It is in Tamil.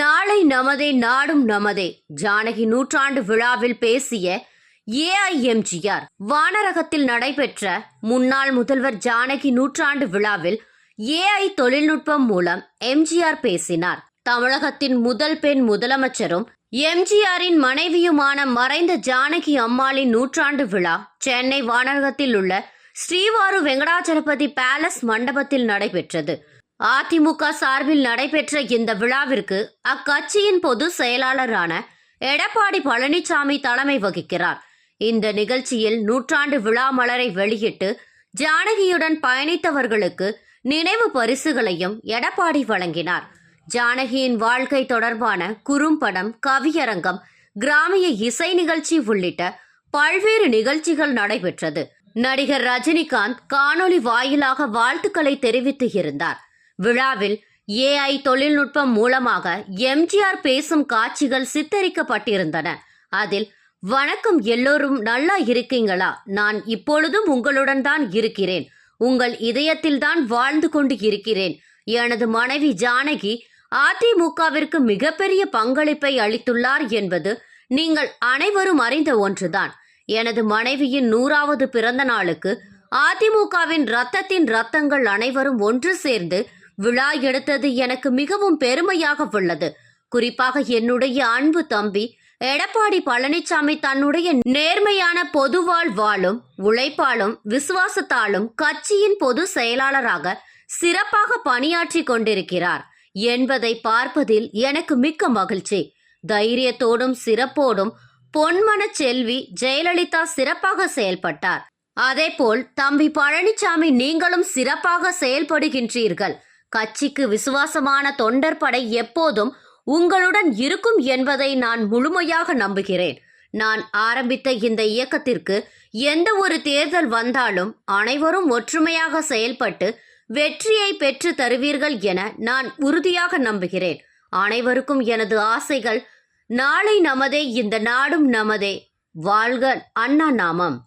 நாளை நமதே நாடும் நமதே. ஜானகி நூற்றாண்டு விழாவில் பேசிய ஏஐஎம்ஜிஆர் வானரகத்தில் நடைபெற்ற முன்னாள் முதல்வர் ஜானகி நூற்றாண்டு விழாவில் ஏஐ தொழில்நுட்பம் மூலம் எம்ஜிஆர் பேசினார். தமிழகத்தின் முதல் பெண் முதலமைச்சரும் எம்ஜிஆரின் மனைவியுமான மறைந்த ஜானகி அம்மாளின் நூற்றாண்டு விழா சென்னை வானரகத்தில் உள்ள ஸ்ரீவாரு வெங்கடாச்சலபதி பேலஸ் மண்டபத்தில் நடைபெற்றது. அதிமுக சார்பில் நடைபெற்ற இந்த விழாவிற்கு அக்கட்சியின் பொது செயலாளரான எடப்பாடி பழனிசாமி தலைமை வகிக்கிறார். இந்த நிகழ்ச்சியில் நூற்றாண்டு விழா மலரை வெளியிட்டு ஜானகியுடன் பயணித்தவர்களுக்கு நினைவு பரிசுகளையும் எடப்பாடி வழங்கினார். ஜானகியின் வாழ்க்கை தொடர்பான குறும்படம் கவியரங்கம் கிராமிய இசை நிகழ்ச்சி உள்ளிட்ட பல்வேறு நிகழ்ச்சிகள் நடைபெற்றது. நடிகர் ரஜினிகாந்த் காணொளி வாயிலாக வாழ்த்துக்களை தெரிவித்து இருந்தார். விழாவில் ஏஐ தொழில்நுட்பம் மூலமாக எம்ஜிஆர் பேசும் காட்சிகள் சித்தரிக்கப்பட்டிருந்தன. அதில் வணக்கம் எல்லோரும் நல்லா இருக்கீங்களா? நான் இப்பொழுதும் உங்களுடன் தான் இருக்கிறேன். உங்கள் இதயத்தில் தான் வாழ்ந்து கொண்டு இருக்கிறேன். எனது மனைவி ஜானகி அதிமுகவிற்கு மிகப்பெரிய பங்களிப்பை அளித்துள்ளார் என்பது நீங்கள் அனைவரும் அறிந்த ஒன்றுதான். எனது மனைவியின் நூறாவது பிறந்த நாளுக்கு அதிமுகவின் ரத்தத்தின் ரத்தங்கள் அனைவரும் ஒன்று சேர்ந்து விழா எடுத்தது எனக்கு மிகவும் பெருமையாக உள்ளது. குறிப்பாக என்னுடைய அன்பு தம்பி எடப்பாடி பழனிசாமி தன்னுடைய நேர்மையான பொதுவாழ் வாழும் உழைப்பாலும் விசுவாசத்தாலும் கட்சியின் பொது செயலாளராக சிறப்பாக பணியாற்றி கொண்டிருக்கிறார் என்பதை பார்ப்பதில் எனக்கு மிக்க மகிழ்ச்சி. தைரியத்தோடும் சிறப்போடும் பொன்மன செல்வி ஜெயலலிதா சிறப்பாக செயல்பட்டார். அதேபோல் தம்பி பழனிசாமி நீங்களும் சிறப்பாக செயல்படுகின்றீர்கள். கட்சிக்கு விசுவாசமான தொண்டர் படை எப்போதும் உங்களுடன் இருக்கும் என்பதை நான் முழுமையாக நம்புகிறேன். நான் ஆரம்பித்த இந்த இயக்கத்திற்கு எந்த ஒரு தேர்தல் வந்தாலும் அனைவரும் ஒற்றுமையாக செயல்பட்டு வெற்றியை பெற்று தருவீர்கள் என நான் உறுதியாக நம்புகிறேன். அனைவருக்கும் எனது ஆசைகள் நாளை நமதே இந்த நாடும் நமதே. வாழ்க அண்ணா நாமம்.